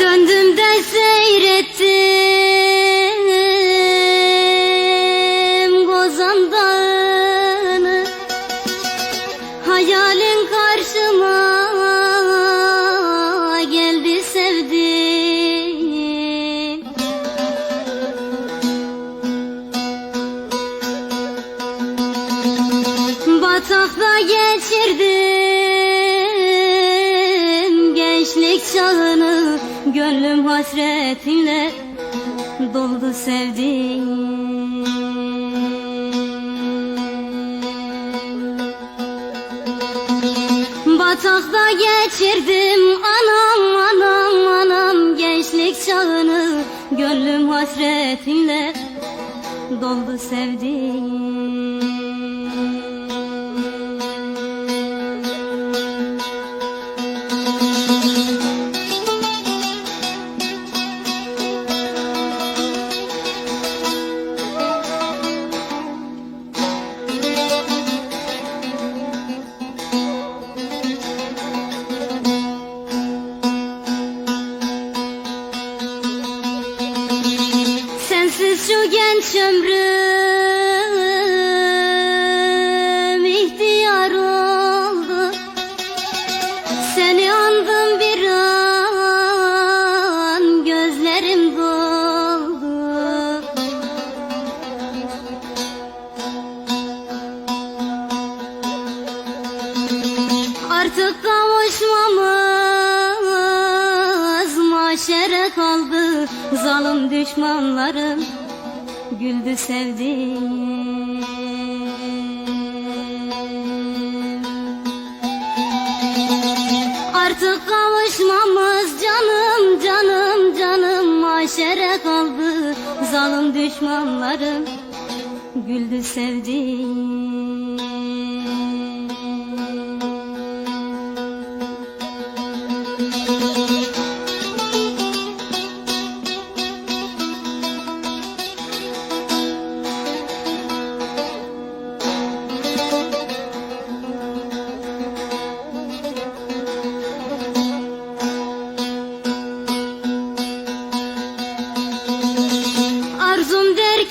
Döndüm de seyrettim Gozan Dağı'nı. Hayalin karşıma geldi sevdim. Batakta geçirdim gençlik çağını Gönlüm hasretinle doldu sevdim Batakta geçirdim anam anam anam. Gençlik çağını Gönlüm hasretinle doldu sevdim genç ömrüm ihtiyar oldu. Seni andım bir an gözlerim doldu. Artık kavuşmamız maşere kaldı. Zalim düşmanlarım güldü sevdim. Artık kavuşmamız canım canım canım. Maşere kaldı Zalim düşmanlarım. Güldü sevdim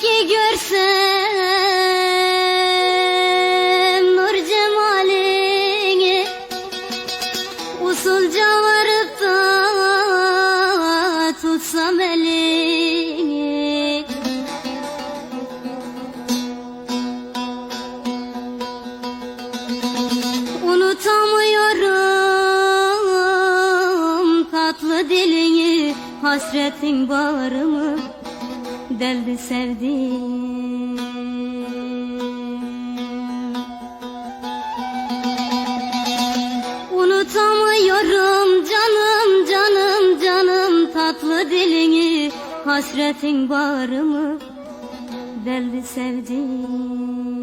ki görsem nur cemalini Usulca varıp da tutsam elini. Unutamıyorum tatlı dilini Hasretin bağrımı deldi sevdim Unutamıyorum canım canım canım. Tatlı dilini Hasretin bağrımı deldi sevdim